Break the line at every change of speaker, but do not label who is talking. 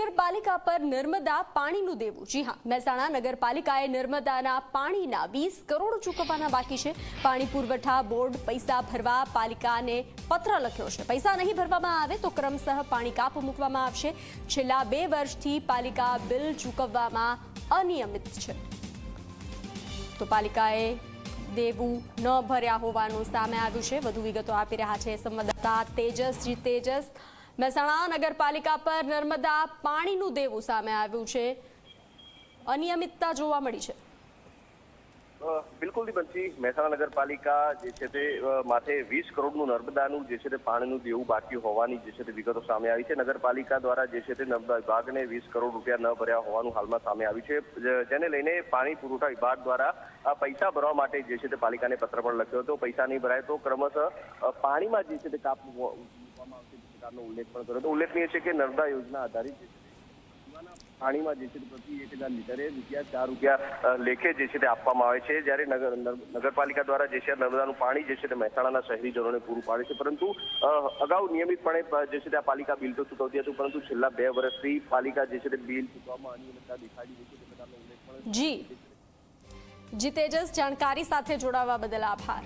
નગરપાલિકા પર નર્મદા પાણીનું દેવું. જી હા, મહેસાણા નગરપાલિકાએ નર્મદાના પાણીના વીસ કરોડ ચૂકવવાના બાકી છે. પાણી પુરવઠા બોર્ડ પૈસા ભરવા પાલિકાને પત્ર લખ્યો છે. પૈસા નહીં ભરવામાં આવે તો ક્રમશઃ પાણી કાપ મૂકવામાં આવશે. છેલ્લા બે વર્ષથી પાલિકા બિલ ચૂકવવામાં અનિયમિત છે. તો પાલિકાએ દેવું ન ભર્યા હોવાનું સામે આવ્યું છે. વધુ વિગતો આપી રહ્યા છે સંવાદદાતા તેજસજી તેજસ. મહેસાણા નગરપાલિકા પર નર્મદા પાણીનું દેવું સામે આવ્યું છે. અનિયમિતતા જોવા મળી છે.
બિલકુલ દીપનસિંહ મહેસાણા નગરપાલિકા જે છે તે માથે વીસ કરોડનું નર્મદાનું જે છે તે પાણીનું દેવું બાકી હોવાની જે છે તે વિગતો સામે આવી છે. નગરપાલિકા દ્વારા જે છે તે નર્મદા વિભાગને વીસ કરોડ રૂપિયા ન ભર્યા હોવાનું હાલમાં સામે આવ્યું છે. જેને લઈને પાણી પુરવઠા વિભાગ દ્વારા પૈસા ભરવા માટે જે છે તે પાલિકાને પત્ર પણ લખ્યો હતો. પૈસા નહીં ભરાય તો ક્રમશઃ પાણીમાં જે છે તે કાપ મૂકવામાં આવશે તે ઉલ્લેખ પણ કર્યો. હતો ઉલ્લેખનીય છે કે નર્મદા યોજના આધારિત પાણીમાં જે છે પ્રતિ એક હજાર લીટરે રૂપિયા ચાર રૂપિયા લેખે જે છે તે આપવામાં આવે છે. જ્યારે નગર નગરપાલિકા દ્વારા જે છે નર્મદાનું પાણી જે છે તે મહેસાણાના શહેરીજનોને પૂરું પાડે છે. પરંતુ અગાઉ નિયમિતપણે જે છે તે આ પાલિકા બિલ તો ચૂકવતી હતું, પરંતુ છેલ્લા બે વર્ષથી પાલિકા જે છે તે બિલ ચૂકવવામાં અનિયમિતતા દેખાડી છે. તે
જી જી. તેજસ જાણકારી સાથે જોડાવા બદલ આભાર.